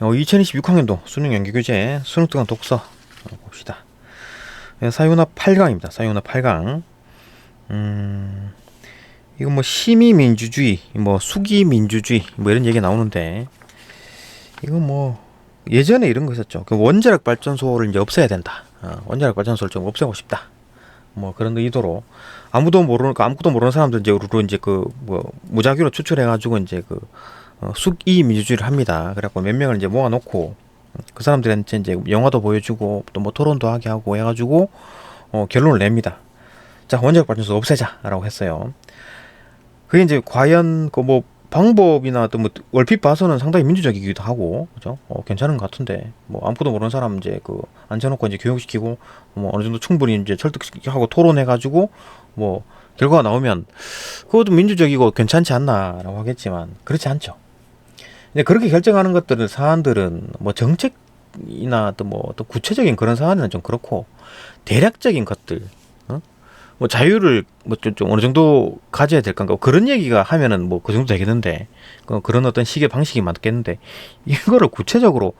어, 2026학년도 수능 연기 교재 수능 특강 독서 어, 봅시다. 예, 사유나 8강입니다. 사유나 8강. 음, 이거 뭐 심의 민주주의, 뭐 수기 민주주의 뭐 이런 얘기 나오는데 이거 뭐 예전에 이런 거 있었죠. 그 원자력 발전소를 이제 없애야 된다. 어, 원자력 발전소를 좀 없애고 싶다. 뭐 그런 의도로 아무도 모르는 그 아무것도 모르는 사람들 이제 우르르 이제 그 뭐 무작위로 추출해 가지고 이제 그 어, 숙이 민주주의를 합니다. 그래갖고 몇 명을 이제 모아놓고 그 사람들한테 이제 영화도 보여주고 또 뭐 토론도 하게 하고 해가지고 어, 결론을 냅니다. 자 원자력 발전소 없애자라고 했어요. 그게 이제 과연 그 뭐 방법이나 또 뭐 얼핏 봐서는 상당히 민주적이기도 하고 그죠? 어, 괜찮은 것 같은데 뭐 아무것도 모르는 사람 이제 그 앉혀놓고 이제 교육시키고 뭐 어느 정도 충분히 이제 설득하고 토론해가지고 뭐 결과가 나오면 그것도 민주적이고 괜찮지 않나라고 하겠지만 그렇지 않죠. 근데 그렇게 결정하는 것들은 사안들은 뭐 정책이나 또 뭐 또 구체적인 그런 사안은 좀 그렇고 대략적인 것들 어? 뭐 자유를 뭐좀 좀 어느 정도 가져야 될 건가 그런 얘기가 하면은 뭐 그 정도 되겠는데 그 그런 어떤 식의 방식이 맞겠는데 이거를 구체적으로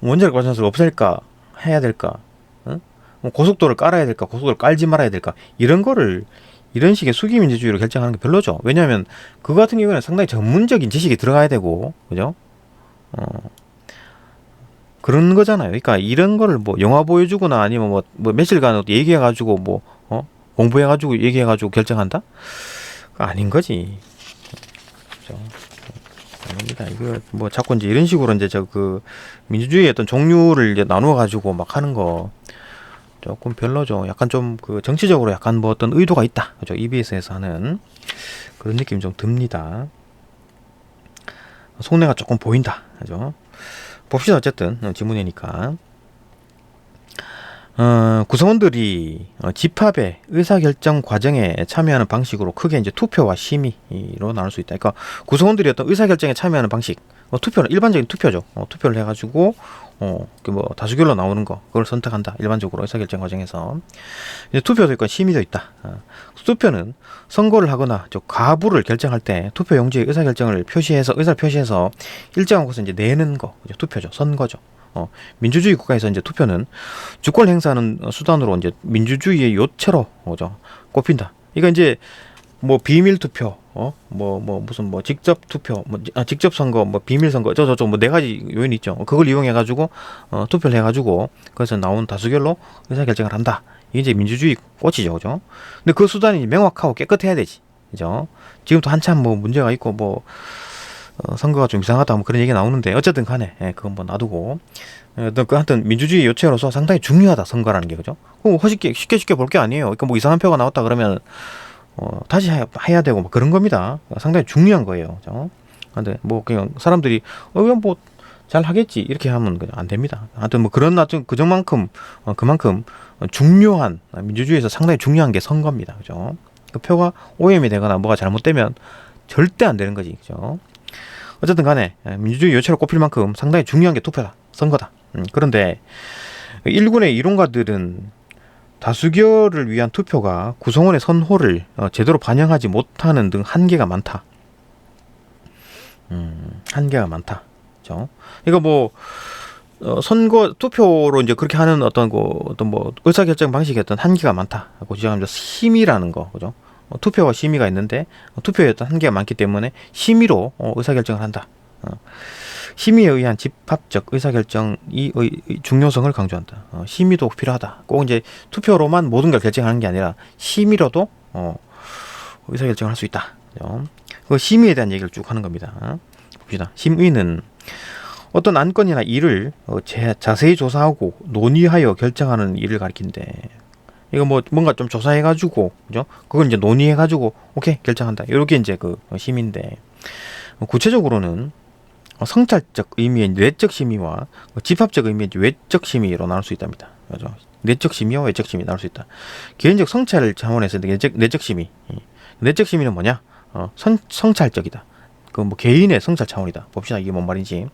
원자력 발전소를 없앨까 해야 될까 어? 뭐 고속도로를 깔아야 될까 고속도로를 깔지 말아야 될까 이런 거를 이런 식의 수기 민주주의로 결정하는 게 별로죠. 왜냐하면 그거 같은 경우에는 상당히 전문적인 지식이 들어가야 되고, 그죠? 어, 그런 거잖아요. 그러니까 이런 거를 뭐 영화 보여주거나 아니면 뭐, 뭐 며칠간 얘기해가지고 뭐, 어? 공부해가지고 얘기해가지고 결정한다? 아닌 거지. 그죠? 아닙니다. 이거 뭐 자꾸 이제 이런 식으로 이제 저 그 민주주의의 어떤 종류를 이제 나누어 가지고 막 하는 거 조금 별로죠. 약간 좀 그 정치적으로 약간 뭐 어떤 의도가 있다. 그죠? EBS에서 하는 그런 느낌이 좀 듭니다. 속내가 조금 보인다. 그죠? 봅시다. 어쨌든 어, 지문이니까. 어, 구성원들이 어, 집합의 의사결정 과정에 참여하는 방식으로 크게 이제 투표와 심의로 나눌 수 있다. 그러니까 구성원들이 어떤 의사결정에 참여하는 방식, 어, 투표는 일반적인 투표죠. 어, 투표를 해가지고 어, 그뭐 다수결로 나오는 거 그걸 선택한다. 일반적으로 의사결정 과정에서 이제 투표도 있고 심의도 있다. 어, 투표는 선거를 하거나 저 가부를 결정할 때 투표 용지에 의사결정을 표시해서 의사를 표시해서 일정한 곳에 이제 내는 거 그죠? 투표죠. 선거죠. 어, 민주주의 국가에서 이제 투표는 주권 행사하는 수단으로 이제 민주주의의 요체로 뭐죠 꼽힌다. 이거 이제 뭐 비밀 투표, 어, 뭐, 뭐, 무슨 뭐 직접 투표, 뭐, 아, 직접 선거, 뭐 비밀 선거, 저, 저, 저, 뭐 네 가지 요인이 있죠. 그걸 이용해가지고, 어, 투표를 해가지고, 그래서 나온 다수결로 의사결정을 한다. 이게 이제 민주주의 꽃이죠. 그죠? 근데 그 수단이 명확하고 깨끗해야 되지. 그죠? 지금도 한참 뭐 문제가 있고, 뭐, 어, 선거가 좀 이상하다 뭐 그런 얘기 나오는데 어쨌든 간에 예, 그건 뭐 놔두고 어, 그 하여튼 민주주의 요체로서 상당히 중요하다 선거라는 게 그죠? 그럼 쉽게 쉽게 쉽게 볼 게 아니에요. 그러니까 뭐 이상한 표가 나왔다 그러면 어, 다시 해야, 해야 되고 뭐 그런 겁니다. 상당히 중요한 거예요. 그죠? 근데 뭐 그냥 사람들이 어 그냥 뭐 잘 하겠지 이렇게 하면 그냥 안 됩니다. 하여튼 뭐 그런 하여튼 그정만큼 어, 그만큼 중요한 민주주의에서 상당히 중요한 게 선거입니다. 그죠? 그 표가 오염이 되거나 뭐가 잘못되면 절대 안 되는 거지. 그죠? 어쨌든 간에 민주주의 요체로 꼽힐 만큼 상당히 중요한 게 투표다. 선거다. 음, 그런데 일군의 이론가들은 다수결을 위한 투표가 구성원의 선호를 어, 제대로 반영하지 못하는 등 한계가 많다. 음, 한계가 많다. 그죠? 이거 뭐 어, 선거 투표로 이제 그렇게 하는 어떤 그 어떤 뭐 의사결정 방식의 어떤 한계가 많다고 지적합니다. 심의라는 거, 그죠? 어, 투표와 심의가 있는데 어, 투표에 어떤 한계가 많기 때문에 심의로 어, 의사결정을 한다. 어, 심의에 의한 집합적 의사결정이 의, 중요성을 강조한다. 어, 심의도 필요하다. 꼭 이제 투표로만 모든 걸 결정하는 게 아니라 심의로도 어, 의사결정을 할 수 있다. 어, 그 심의에 대한 얘기를 쭉 하는 겁니다. 어, 봅시다. 심의는 어떤 안건이나 일을 어, 제, 자세히 조사하고 논의하여 결정하는 일을 가리킨대. 이거 뭐 뭔가 좀 조사해 가지고 그죠? 그걸 이제 논의해 가지고 오케이 결정한다. 이렇게 이제 그 심인데 어, 구체적으로는 어, 성찰적 의미의 뇌적 심의와 어, 집합적 의미의 외적 심의로 나눌 수 있답니다. 그죠? 내적 심의와 외적 심의 나눌 수 있다. 개인적 성찰 차원에서 내적, 내적 심의. 내적 심의는 뭐냐? 어, 성, 성찰적이다. 그 뭐 개인의 성찰 차원이다. 봅시다. 이게 뭔 말인지.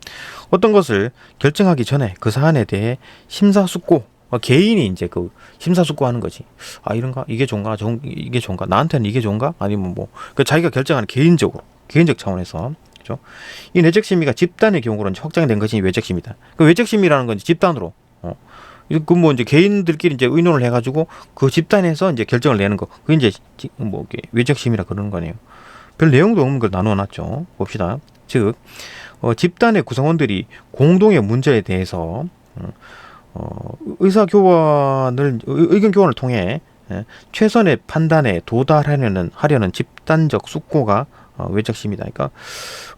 어떤 것을 결정하기 전에 그 사안에 대해 심사숙고 어, 개인이 이제 그 심사숙고하는 거지. 아 이런가? 이게 좋은가? 좋은, 이게 좋은가? 나한테는 이게 좋은가? 아니면 뭐 그 자기가 결정하는 개인적으로 개인적 차원에서 그죠? 이 내적 심의가 집단의 경우로 이제 확장된 것이 외적 심의다. 그 외적 심의라는 건 집단으로 어. 그뭐 이제 개인들끼리 이제 의논을 해가지고 그 집단에서 이제 결정을 내는 거. 그게 이제 지- 뭐 외적 심의라 그러는 거네요. 별 내용도 없는 걸 나누어 놨죠. 봅시다. 즉 어, 집단의 구성원들이 공동의 문제에 대해서 어, 어, 의사 교환을 의- 의견 교환을 통해 예, 최선의 판단에 도달하려는 하려는 집단적 숙고가 어, 외적 심이다. 그러니까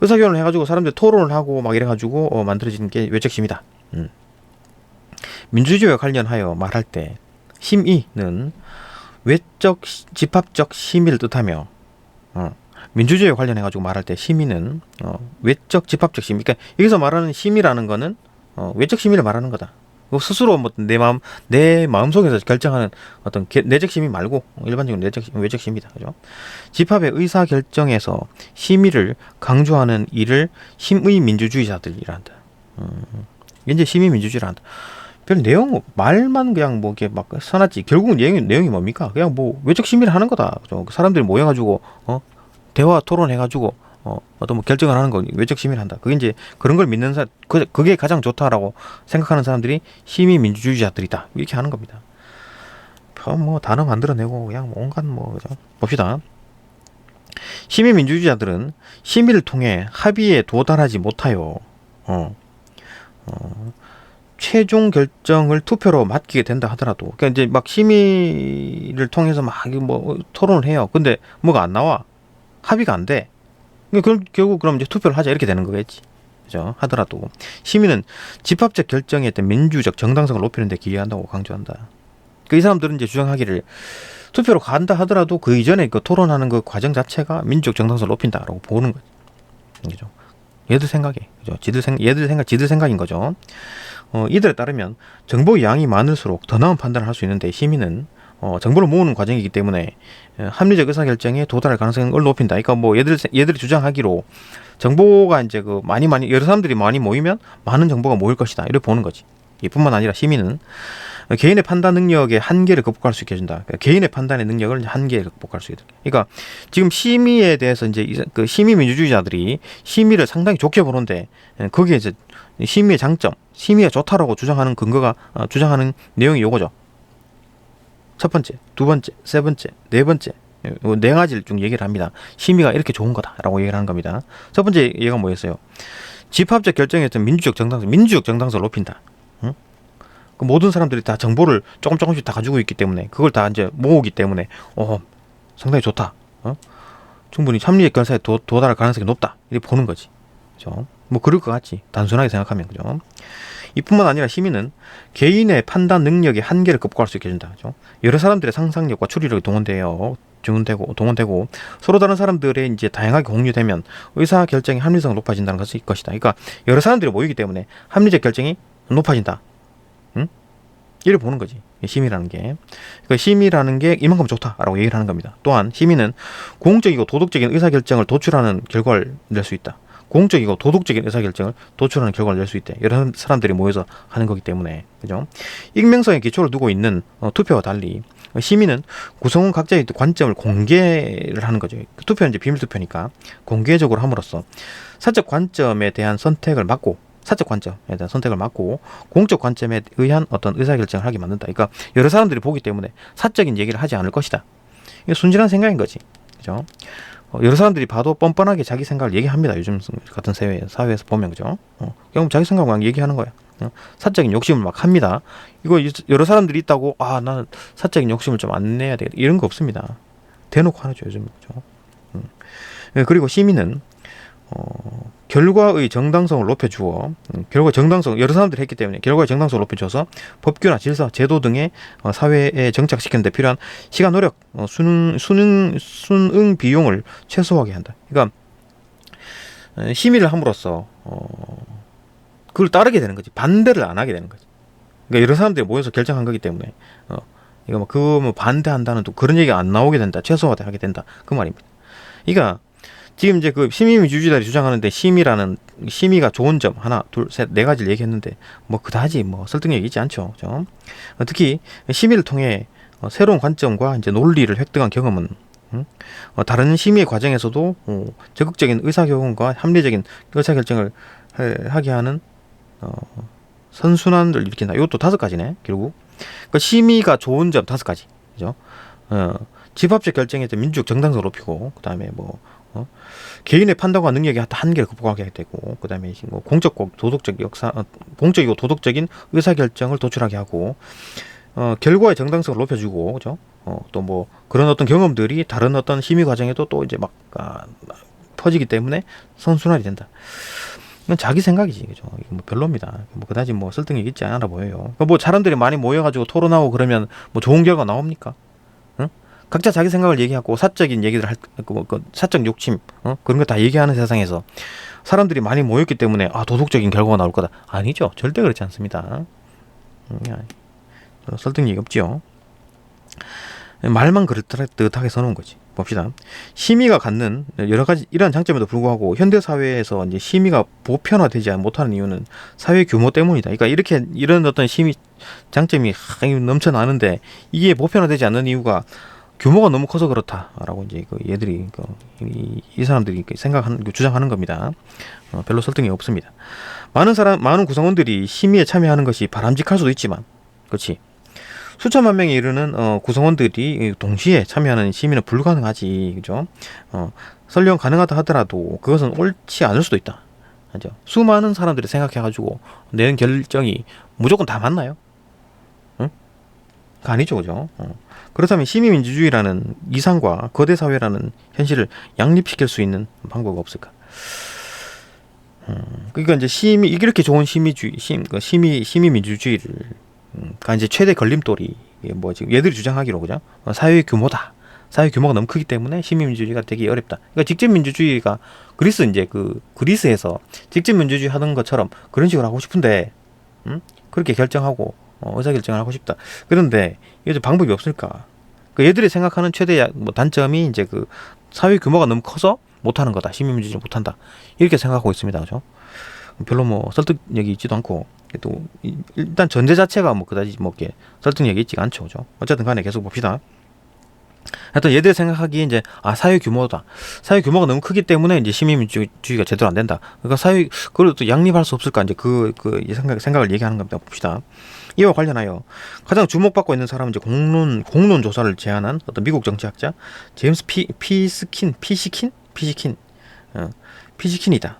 의사 교환을 해가지고 사람들 토론을 하고 막 이래가지고 어, 만들어지는 게 외적 심이다. 음. 민주주의와 관련하여 말할 때 심의는 외적 시- 집합적 심의를 뜻하며 어, 민주주의와 관련해가지고 말할 때 심의는 어, 외적 집합적 심의. 그러니까 여기서 말하는 심의라는 거는 어, 외적 심의를 말하는 거다. 그 스스로 뭐 내 마음 내 마음 속에서 결정하는 어떤 개- 내적 심의 말고 일반적인 내적 심- 외적 심의다. 그죠? 집합의 의사 결정에서 심의를 강조하는 이를 심의 민주주의자들이란다. 음, 이제 심의 민주주의란다. 별 내용 말만 그냥 뭐 이렇게 막 써놨지 결국은 내용이 내용이 뭡니까? 그냥 뭐 외적 심의를 하는 거다. 그죠? 사람들이 모여가지고 어 대화 토론해가지고 어 어떤 뭐 결정을 하는 거 외적 심의를 한다. 그게 이제 그런 걸 믿는 사 그, 그게 가장 좋다라고 생각하는 사람들이 심의 민주주의자들이다. 이렇게 하는 겁니다. 어, 뭐 단어 만들어내고 그냥 뭐 온갖 뭐 그죠? 봅시다. 심의 민주주의자들은 심의를 통해 합의에 도달하지 못하여 어, 어, 최종 결정을 투표로 맡기게 된다 하더라도 그러니까 이제 막 심의를 통해서 막 뭐 토론을 해요. 근데 뭐가 안 나와 합의가 안 돼. 그러니까 그럼 결국 그럼 이제 투표를 하자 이렇게 되는 거겠지. 그죠? 하더라도 시민은 집합적 결정에 어떤 민주적 정당성을 높이는 데 기여한다고 강조한다. 그 이 사람들은 이제 주장하기를 투표로 간다 하더라도 그 이전에 그 토론하는 그 과정 자체가 민주적 정당성을 높인다라고 보는 거죠. 그죠? 얘들 생각에 그죠? 지들 생 얘들 생각 지들 생각인 거죠. 어, 이들에 따르면 정보 양이 많을수록 더 나은 판단을 할 수 있는데 시민은 어, 정보를 모으는 과정이기 때문에 어, 합리적 의사결정에 도달할 가능성을 높인다. 그러니까 뭐 얘들 얘들이 주장하기로 정보가 이제 그 많이 많이 여러 사람들이 많이 모이면 많은 정보가 모일 것이다. 이렇게 보는 거지. 이뿐만 아니라 시민은 개인의 판단 능력의 한계를 극복할 수 있게 해준다. 그러니까 개인의 판단의 능력을 한계에 극복할 수 있게. 그러니까 지금 심의에 대해서 이제 이- 그 심의 민주주의자들이 심의를 상당히 좋게 보는데 예, 거기에 이제 심의의 장점, 심의가 좋다라고 주장하는 근거가 어, 주장하는 내용이 요거죠. 첫 번째, 두 번째, 세 번째, 네 번째 예, 요네 가지를 쭉 얘기를 합니다. 심의가 이렇게 좋은 거다라고 얘기를 하는 겁니다. 첫 번째 얘가 뭐였어요? 집합적 결정에 어떤 민주적 정당성, 민주적 정당성을 높인다. 응? 그 모든 사람들이 다 정보를 조금 조금씩 다 가지고 있기 때문에 그걸 다 이제 모으기 때문에 어 상당히 좋다. 어? 충분히 합리적 결사에 도, 도달할 가능성이 높다. 이렇게 보는 거지. 그죠? 뭐 그럴 것 같지. 단순하게 생각하면 그죠? 이뿐만 아니라 시민은 개인의 판단 능력의 한계를 극복할 수 있게 해준다. 그죠? 여러 사람들의 상상력과 추리력이 동원되어 동원되고 동원되고 서로 다른 사람들의 이제 다양하게 공유되면 의사 결정의 합리성이 높아진다는 것이 것이다. 그러니까 여러 사람들이 모이기 때문에 합리적 결정이 높아진다. 응? 이를 보는 거지. 이 심의라는 게. 그러니까 심의라는 게 이만큼 좋다라고 얘기를 하는 겁니다. 또한 시민은 공적이고 도덕적인 의사 결정을 도출하는 결과를 낼 수 있다. 공적이고 도덕적인 의사결정을 도출하는 결과를 낼 수 있대. 여러 사람들이 모여서 하는 거기 때문에 그죠? 익명성의 기초를 두고 있는 어, 투표와 달리 시민은 구성원 각자의 관점을 공개를 하는 거죠. 그 투표는 이제 비밀 투표니까 공개적으로 함으로써 사적 관점에 대한 선택을 막고 사적 관점에 대한 선택을 막고 공적 관점에 의한 어떤 의사결정을 하게 만든다. 그러니까 여러 사람들이 보기 때문에 사적인 얘기를 하지 않을 것이다. 이게 순진한 생각인 거지. 그죠? 어, 여러 사람들이 봐도 뻔뻔하게 자기 생각을 얘기합니다. 요즘 같은 사회, 사회에서 보면 그죠? 어, 그냥 자기 생각 그냥 얘기하는 거야. 어, 사적인 욕심을 막 합니다. 이거 이- 여러 사람들이 있다고 아 나는 사적인 욕심을 좀 안 내야 되겠다 이런 거 없습니다. 대놓고 하죠 요즘 그죠? 음. 예, 그리고 시민은 어, 결과의 정당성을 높여주어 음, 결과 정당성 여러 사람들이 했기 때문에 결과의 정당성을 높여줘서 법규나 질서, 제도 등의 어, 사회에 정착시키는 데 필요한 시간, 노력, 어, 수능, 수능, 순응 비용을 최소화하게 한다. 그러니까 어, 심의를 함으로써 어, 그걸 따르게 되는 거지 반대를 안 하게 되는 거지. 그러니까 여러 사람들이 모여서 결정한 거기 때문에 어, 이거 뭐 그거 뭐 반대한다는 또 그런 얘기가 안 나오게 된다, 최소화하게 된다 그 말입니다. 그러니까 지금 이제 그 시민민주주의자들이 주장하는데 심의라는 심의가 좋은 점 하나, 둘, 셋, 네 가지를 얘기했는데 뭐 그다지 뭐 설득력이 있지 않죠. 그죠? 어, 특히 심의를 통해 어, 새로운 관점과 이제 논리를 획득한 경험은 음? 어, 다른 심의 과정에서도 어, 적극적인 의사결정과 합리적인 의사결정을 해- 하게 하는 어, 선순환을 일으킨다. 이것도 다섯 가지네. 결국 그 심의가 좋은 점 다섯 가지. 그죠? 어, 집합적 결정에 대한 민주적 정당성을 높이고 그다음에 뭐 어? 개인의 판단과 능력이 한계를 극복하게 되고 그다음에 뭐 공적고 도덕적 역사 어, 공적이고 도덕적인 의사 결정을 도출하게 하고 어, 결과의 정당성을 높여주고 그죠? 어, 또 뭐 그런 어떤 경험들이 다른 어떤 심의 과정에도 또 이제 막 아, 퍼지기 때문에 선순환이 된다. 이건 자기 생각이지, 그죠? 뭐 별로입니다. 뭐 그다지 뭐 설득력 있지 않아 보여요. 그뭐 사람들이 많이 모여가지고 토론하고 그러면 뭐 좋은 결과 나옵니까? 응? 각자 자기 생각을 얘기하고 사적인 얘기들 할, 그, 뭐, 그 사적 욕심, 어? 그런 거 다 얘기하는 세상에서 사람들이 많이 모였기 때문에 아 도덕적인 결과가 나올 거다. 아니죠, 절대 그렇지 않습니다. 음, 설득력이 없지요. 말만 그럴듯하게 서놓은 거지. 봅시다. 심의가 갖는 여러 가지 이러한 장점에도 불구하고 현대 사회에서 이제 심의가 보편화되지 못하는 이유는 사회 규모 때문이다. 그러니까 이렇게 이런 어떤 심의 장점이 하, 넘쳐나는데 이게 보편화되지 않는 이유가 규모가 너무 커서 그렇다라고 이제 그 얘들이 그 이, 이 사람들이 그 생각하는 그 주장하는 겁니다. 어, 별로 설득이 없습니다. 많은 사람 많은 구성원들이 심의에 참여하는 것이 바람직할 수도 있지만, 그렇지. 수천만 명에 이르는 어, 구성원들이 동시에 참여하는 심의는 불가능하지, 그죠? 어, 설령 가능하다 하더라도 그것은 옳지 않을 수도 있다. 그죠? 수많은 사람들이 생각해가지고 내는 결정이 무조건 다 맞나요? 응? 그거 아니죠, 그죠? 어. 그렇다면 심의민주주의라는 이상과 거대 사회라는 현실을 양립시킬 수 있는 방법이 없을까? 음, 그러니까 이제 심의 이렇게 좋은 심의주의, 심, 그 심의 심의민주주의를 음, 가 이제 최대 걸림돌이 뭐 지금 얘들이 주장하기로 그죠? 어, 사회 규모다. 사회 규모가 너무 크기 때문에 시민민주주의가 되기 어렵다. 그러니까 직접 민주주의가 그리스 이제 그 그리스에서 직접 민주주의 하는 것처럼 그런 식으로 하고 싶은데, 음? 그렇게 결정하고 어, 의사 결정을 하고 싶다. 그런데 이게 좀 방법이 없을까? 그 얘들이 생각하는 최대 야- 뭐 단점이 이제 그 사회 규모가 너무 커서 못하는 거다. 시민민주주의 못한다. 이렇게 생각하고 있습니다. 그죠? 별로 뭐 설득력이 있지도 않고 또 이- 일단 전제 자체가 뭐 그다지 뭐 이렇게 설득력이 있지가 않죠. 그죠? 어쨌든 간에 계속 봅시다. 하여튼 얘들 생각하기에 이제 아 사회 규모다. 사회 규모가 너무 크기 때문에 이제 시민민주주의가 제대로 안 된다. 그러니까 사회 그걸 또 양립할 수 없을까 이제 그그 생각 생각을 얘기하는 겁니다. 봅시다. 이와 관련하여 가장 주목받고 있는 사람은 이제 공론 공론 조사를 제안한 어떤 미국 정치학자 제임스 피 피스킨 피시킨 피시킨 어, 피시킨이다.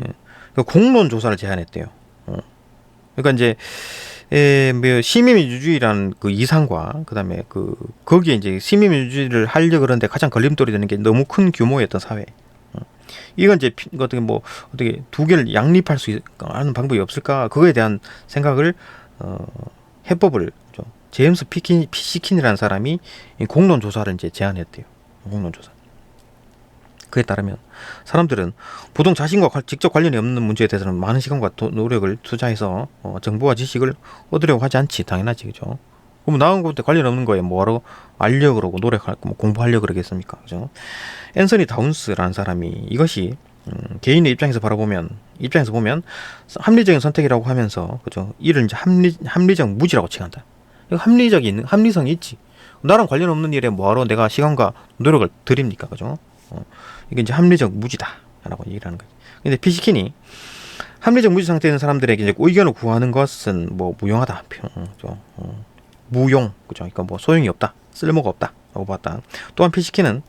예. 그 공론 조사를 제안했대요. 어. 그러니까 이제 에, 뭐 시민민주주의라는 그 이상과 그다음에 그 거기에 이제 시민민주주의를 하려 그러는데 가장 걸림돌이 되는 게 너무 큰 어떤 사회. 어. 이건 이제 피- 어떻게 뭐 어떻게 두 개를 양립할 수 있- 하는 방법이 없을까? 그거에 대한 생각을 어, 해법을 좀 제임스 피킨 피시킨이라는 사람이 이 공론 조사를 이제 제안했대요. 공론 조사. 그에 따르면 사람들은 보통 자신과 관- 직접 관련이 없는 문제에 대해서는 많은 시간과 도- 노력을 투자해서 어, 정보와 지식을 얻으려고 하지 않지. 당연하지. 그죠? 그럼 나온 것에 관련 없는 거에 뭐하러 알려 그러고 노력할 뭐 공부하려 그러겠습니까? 그죠? 앤서니 다운스라는 사람이 이것이 음, 개인의 입장에서 바라보면 입장에서 보면 합리적인 선택이라고 하면서 그죠? 이를 이제 합리 합리적 무지라고 칭한다. 합리적인 합리성이 있지. 나랑 관련 없는 일에 뭐하러 내가 시간과 노력을 들입니까 그죠? 어, 이게 이제 합리적 무지다라고 얘기를 하는 거지. 근데 피시킨이 합리적 무지 상태에 있는 사람들에게 이제 의견을 구하는 것은 뭐 무용하다, 어, 저, 어, 무용, 그죠? 그러니까 뭐 소용이 없다, 쓸모가 없다라고 봤다. 또한 피시킨은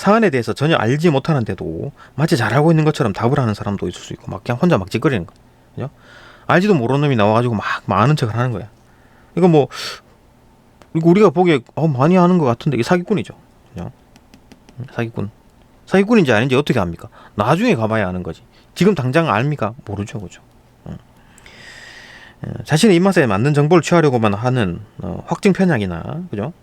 사안에 대해서 전혀 알지 못하는데도 마치 잘 알고 있는 것처럼 답을 하는 사람도 있을 수 있고 막 그냥 혼자 막 찌꺼리는 거, 그죠? 알지도 모르는 놈이 나와가지고 막, 막 아는 척을 하는 거야. 이거 뭐 이거 우리가 보기에 어, 많이 아는 것 같은데 이게 사기꾼이죠, 그죠? 음, 사기꾼. 사기꾼인지 아닌지 어떻게 압니까? 나중에 가봐야 아는 거지. 지금 당장 압니까? 모르죠, 그죠? 어. 어, 자신의 입맛에 맞는 정보를 취하려고만 하는 어, 확증 편향이나 그죠?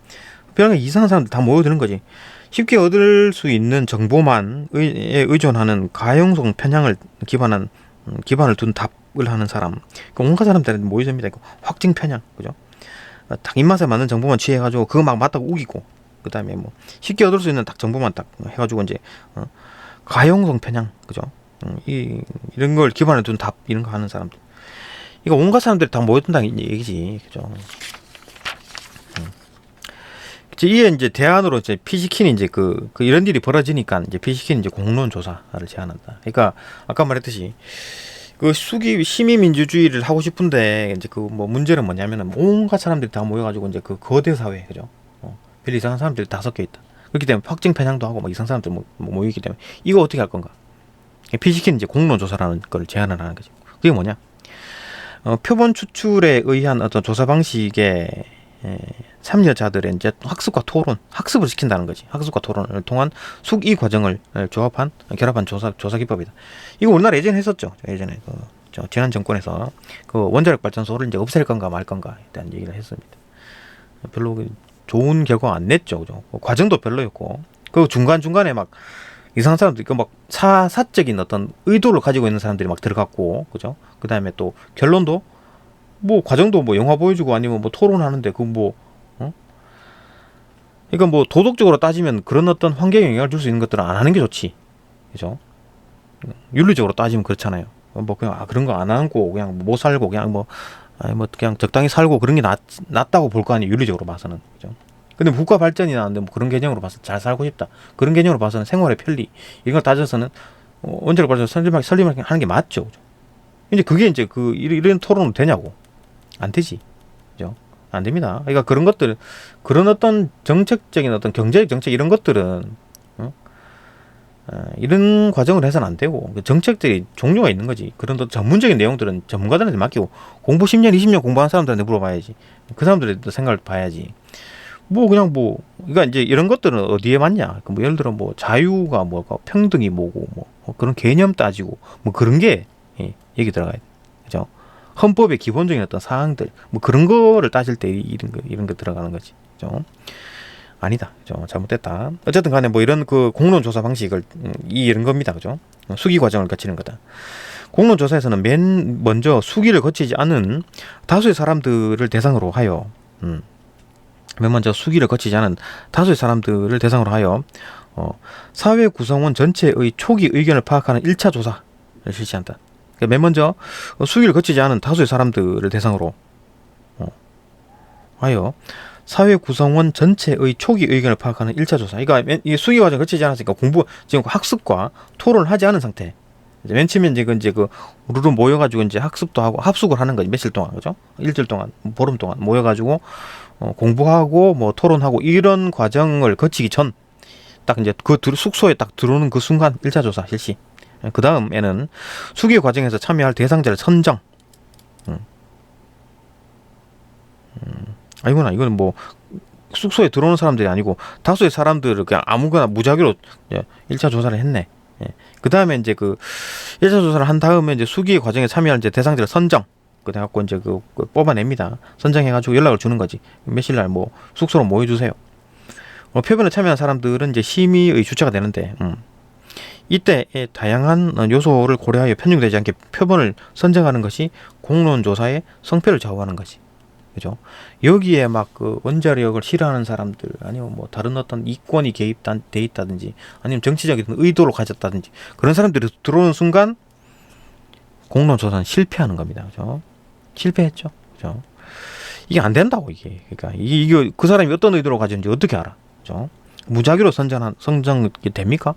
편향이 이상한 사람들 다 모여드는 거지. 쉽게 얻을 수 있는 정보만 의, 의존하는 가용성 편향을 기반한 음, 기반을 둔 답을 하는 사람. 그 온갖 사람들이 모여듭니다. 이거 확증 편향, 그죠? 어, 딱 입맛에 맞는 정보만 취해 가지고 그거 막 맞다고 우기고 그다음에 뭐 쉽게 얻을 수 있는 딱 정보만 딱 해 가지고 이제 어, 가용성 편향 그죠? 음, 이 이런 걸 기반에 둔답 이런 거 하는 사람들 이거 온갖 사람들이 다 모여든다는 얘기지 그죠? 음. 이제 이에 이제 대안으로 이제 피시킨이 이제 그, 그 이런 일이 벌어지니까 이제 피시킨이 이제 공론 조사를 제안한다. 그러니까 아까 말했듯이 그 수기 시민 민주주의를 하고 싶은데 이제 그 뭐 문제는 뭐냐면은 온갖 사람들이 다 모여가지고 이제 그 거대 사회 그죠? 어, 별 이상한 사람들이 다 섞여 있다. 그렇기 때문에 확증 편향도 하고 막 이상한 사람들 모, 뭐 모이기 때문에 이거 어떻게 할 건가? 피시킨이 이제 공론 조사라는 걸 제안을 하는 거죠. 그게 뭐냐? 어, 표본 추출에 의한 어떤 조사 방식에 에, 참여자들의 이제 학습과 토론, 학습을 시킨다는 거지. 학습과 토론을 통한 숙이 과정을 조합한 결합한 조사 조사 기법이다. 이거 우리나라 예전에 했었죠. 예전에 그, 저 지난 정권에서 그 원자력 발전소를 이제 없앨 건가 말 건가에 대한 얘기를 했습니다. 별로 그 좋은 결과 안 냈죠. 그죠? 그 과정도 별로였고 그 중간 중간에 막 이상한 사람들 그막 사사적인 어떤 의도를 가지고 있는 사람들이 막 들어갔고 그죠? 그 다음에 또 결론도 뭐 과정도 뭐 영화 보여주고 아니면 뭐 토론하는데 그뭐 어? 그러니까 뭐 도덕적으로 따지면 그런 어떤 환경에 영향을 줄 수 있는 것들은 안 하는 게 좋지. 그죠? 윤리적으로 따지면 그렇잖아요. 뭐 그냥 아 그런 거 안 하고 그냥 못 살고 그냥 뭐 아니 뭐 그냥 적당히 살고 그런 게 낫, 낫다고 볼 거 아니에요 윤리적으로 봐서는. 그죠? 근데 국가 발전이 나는데 뭐 그런 개념으로 봐서 잘 살고 싶다. 그런 개념으로 봐서는 생활의 편리. 이런 걸 따져서는 어, 원자력 발전 설립 설립하는 게 맞죠. 그죠? 이제 그게 이제 그 이런 토론은 되냐고 안 되지. 그죠? 안 됩니다. 그러니까 그런 것들, 그런 어떤 정책적인 어떤 경제적 정책 이런 것들은, 어? 어, 이런 과정을 해서는 안 되고, 그 정책들이 종류가 있는 거지. 그런 또 전문적인 내용들은 전문가들한테 맡기고, 공부 10년, 20년 공부한 사람들한테 물어봐야지. 그 사람들의 또 생각을 봐야지. 뭐, 그냥 뭐, 그러니까 이제 이런 것들은 어디에 맞냐. 그 뭐, 예를 들어 뭐, 자유가 뭐고, 평등이 뭐고, 뭐, 뭐 그런 개념 따지고, 뭐 그런 게, 예, 얘기 들어가야 돼. 그죠? 헌법의 기본적인 어떤 사항들 뭐 그런 거를 따질 때 이런 거 이런 거 들어가는 거지. 죠 아니다. 죠 잘못됐다. 어쨌든 간에 뭐 이런 그 공론 조사 방식을 음, 이런 겁니다. 그죠? 수기 과정을 거치는 거다. 공론 조사에서는 맨 먼저 수기를 거치지 않은 다수의 사람들을 대상으로 하여 음. 맨 먼저 수기를 거치지 않은 다수의 사람들을 대상으로 하여 어, 사회 구성원 전체의 초기 의견을 파악하는 1차 조사를 실시한다. 그러니까 맨 먼저 수기를 거치지 않은 다수의 사람들을 대상으로 어, 하여 사회 구성원 전체의 초기 의견을 파악하는 1차 조사. 그러니까 이 수기 과정 거치지 않았으니까 공부 지금 학습과 토론을 하지 않은 상태. 이제 맨 처음에 이제 그 이제 그 우르르 모여가지고 이제 학습도 하고 합숙을 하는 거지 며칠 동안 그죠? 일주일 동안 보름 동안 모여가지고 어, 공부하고 뭐 토론하고 이런 과정을 거치기 전 딱 이제 그 숙소에 딱 들어오는 그 순간 1차 조사 실시. 그 다음에는 수기 과정에서 참여할 대상자를 선정. 음. 음. 아니구나. 이거는 뭐 숙소에 들어오는 사람들이 아니고 다수의 사람들을 그냥 아무거나 무작위로 1차 조사를 했네. 예. 그 다음에 이제 그 1차 조사를 한 다음에 이제 수기 과정에 참여할 이제 대상자를 선정. 그래 갖고 이제 그, 그 뽑아냅니다. 선정해 가지고 연락을 주는 거지. 며칠 날 뭐 숙소로 모여 주세요. 어, 표본에 참여한 사람들은 이제 심의의 주체가 되는데 음. 이때의 다양한 요소를 고려하여 편중되지 않게 표본을 선정하는 것이 공론 조사의 성패를 좌우하는 것이 그죠? 여기에 막 그 원자력을 싫어하는 사람들 아니면 뭐 다른 어떤 이권이 개입돼 있다든지 아니면 정치적인 의도를 가졌다든지 그런 사람들이 들어오는 순간 공론 조사는 실패하는 겁니다. 그죠? 실패했죠. 그죠? 이게 안 된다고 이게. 그러니까 이게, 이게 그 사람이 어떤 의도로 가졌는지 어떻게 알아? 그죠? 무작위로 선정한 선정이 됩니까?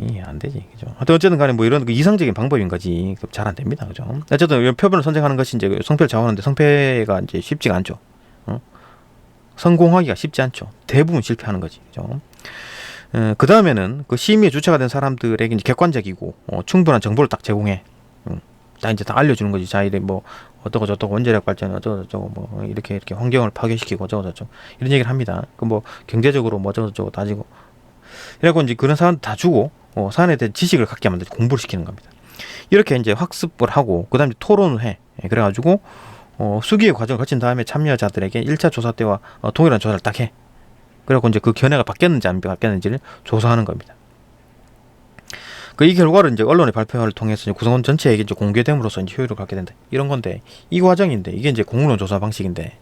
이 안 되지, 그죠? 하여튼 어쨌든 간에 뭐 이런 그 이상적인 방법인 거지. 잘 안 됩니다, 그죠? 어쨌든 표본을 선정하는 것이 이제 성패를 좌우하는데 성패가 이제 쉽지가 않죠. 어? 성공하기가 쉽지 않죠. 대부분 실패하는 거지, 그죠? 어, 그 다음에는 그 심의의 주체가 된 사람들에게 이제 객관적이고 어, 충분한 정보를 딱 제공해. 음, 다 이제 다 알려주는 거지. 자, 이래 뭐 어떠고 저떠고 원자력 발전 어쩌고 저쩌고 뭐 이렇게 이렇게 환경을 파괴시키고 어쩌고 저쩌고 이런 얘기를 합니다. 그 뭐 경제적으로 뭐 어쩌고 저쩌고 따지고 이래고 이제 그런 사람 다 주고 어, 사안에 대한 지식을 갖게 만들 공부를 시키는 겁니다. 이렇게 이제 학습을 하고 그다음 에 토론을 해. 예, 그래가지고 어, 수기의 과정을 거친 다음에 참여자들에게 1차 조사 때와 어, 동일한 조사를 딱 해. 그래고 이제 그 견해가 바뀌었는지 안 바뀌었는지를 조사하는 겁니다. 그 이 결과를 이제 언론의 발표를 통해서 구성원 전체에게 이제 공개됨으로써 이제 효율을 갖게 된다. 이런 건데 이 과정인데 이게 이제 공론 조사 방식인데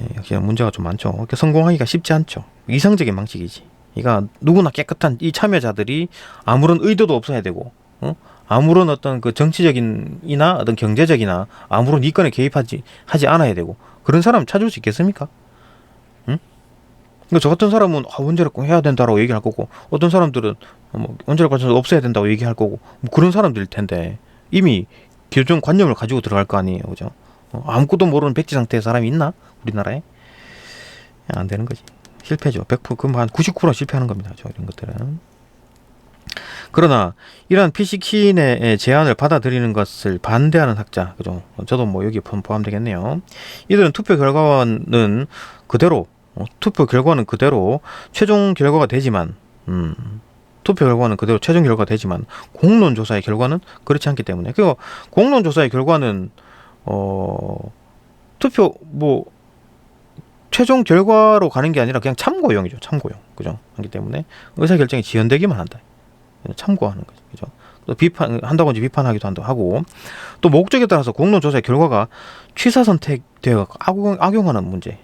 예, 역시 문제가 좀 많죠. 성공하기가 쉽지 않죠. 이상적인 방식이지. 그러니까 누구나 깨끗한 이 참여자들이 아무런 의도도 없어야 되고 어? 아무런 어떤 그 정치적인이나 어떤 경제적이나 아무런 이권에 개입하지 하지 않아야 되고 그런 사람 찾을 수 있겠습니까? 응? 그러니까 저 같은 사람은 아, 원자력 꼭 해야 된다라고 얘기할 거고 어떤 사람들은 어, 뭐 원자력 발전소 없애야 된다고 얘기할 거고 뭐 그런 사람들일 텐데 이미 교정 관념을 가지고 들어갈 거 아니에요, 그죠? 어, 아무것도 모르는 백지 상태의 사람이 있나 우리나라에? 안 되는 거지. 실패죠. 100% 그럼 한 99% 실패하는 겁니다. 저 이런 것들은. 그러나 이러한 피시킨의 제안을 받아들이는 것을 반대하는 학자, 그죠? 저도 뭐 여기 포- 포함되겠네요. 이들은 투표 결과는 그대로 어, 투표 결과는 그대로 최종 결과가 되지만, 음, 투표 결과는 그대로 최종 결과가 되지만 공론 조사의 결과는 그렇지 않기 때문에 그 공론 조사의 결과는 어 투표 뭐 최종 결과로 가는 게 아니라 그냥 참고용이죠. 참고용. 그죠? 하기 때문에 의사 결정이 지연되기만 한다. 참고하는 거죠. 그죠? 또 비판 한다고 이제 비판하기도 한다 하고 또 목적에 따라서 공론 조사의 결과가 취사 선택되어 악용, 악용하는 문제.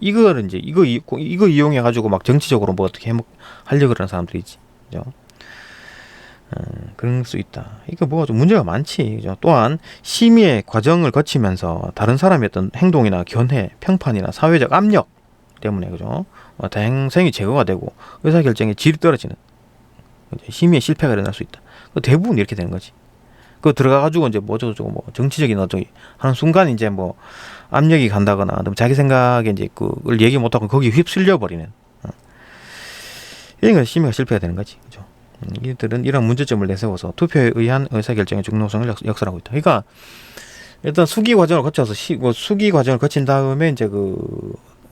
이거를 이제 이거 이- 이거 이용해 가지고 막 정치적으로 뭐 어떻게 해먹 하려고 그러는 사람들이 있지. 그죠? 어, 그런 수 있다. 이거 뭐가 좀 문제가 많지. 그죠? 또한 심의의 과정을 거치면서 다른 사람의 어떤 행동이나 견해, 평판이나 사회적 압력 때문에 그죠? 어, 다양성이 제거가 되고 의사 결정의 질이 떨어지는 심의의 실패가 일어날 수 있다. 그 대부분 이렇게 되는 거지. 그 들어가 가지고 이제 뭐 저거 뭐 정치적인 어떤 하는 순간 이제 뭐 압력이 간다거나 아니면 자기 생각에 이제 그걸 얘기 못하고 거기 휩쓸려 버리는 어. 이런 거 심의가 실패가 되는 거지. 그죠? 음, 이들은 이런 문제점을 내세워서 투표에 의한 의사결정의 중요성을 역- 역설하고 있다. 그러니까 일단 수기 과정을 거쳐서 시, 뭐 수기 과정을 거친 다음에 이제 그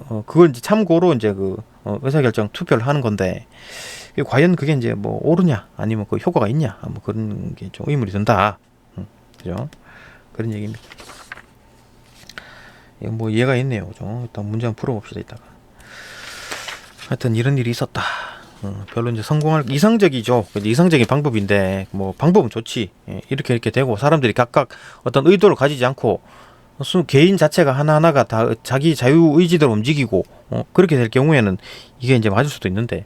어, 그걸 이제 참고로 이제 그 어, 의사결정 투표를 하는 건데 과연 그게 이제 뭐 옳으냐 아니면 그 효과가 있냐 뭐 그런 게 좀 의문이 든다. 음, 그죠? 그런 얘기입니다. 이거 뭐 이해가 있네요. 그죠? 일단 한번 풀어봅시다 이따가. 하여튼 이런 일이 있었다. 어, 별로 이제 성공할 이상적이죠. 이상적인 방법인데 뭐 방법은 좋지. 예, 이렇게 이렇게 되고 사람들이 각각 어떤 의도를 가지지 않고 수, 개인 자체가 하나하나가 다 자기 자유 의지대로 움직이고 어, 그렇게 될 경우에는 이게 이제 맞을 수도 있는데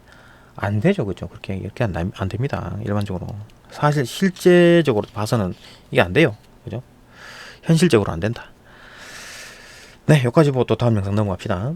안 되죠, 그죠? 그렇게 이렇게 안, 남- 안 됩니다. 일반적으로 사실 실제적으로 봐서는 이게 안 돼요, 그죠? 현실적으로 안 된다. 네, 여기까지 보고 또 다음 영상 넘어갑시다.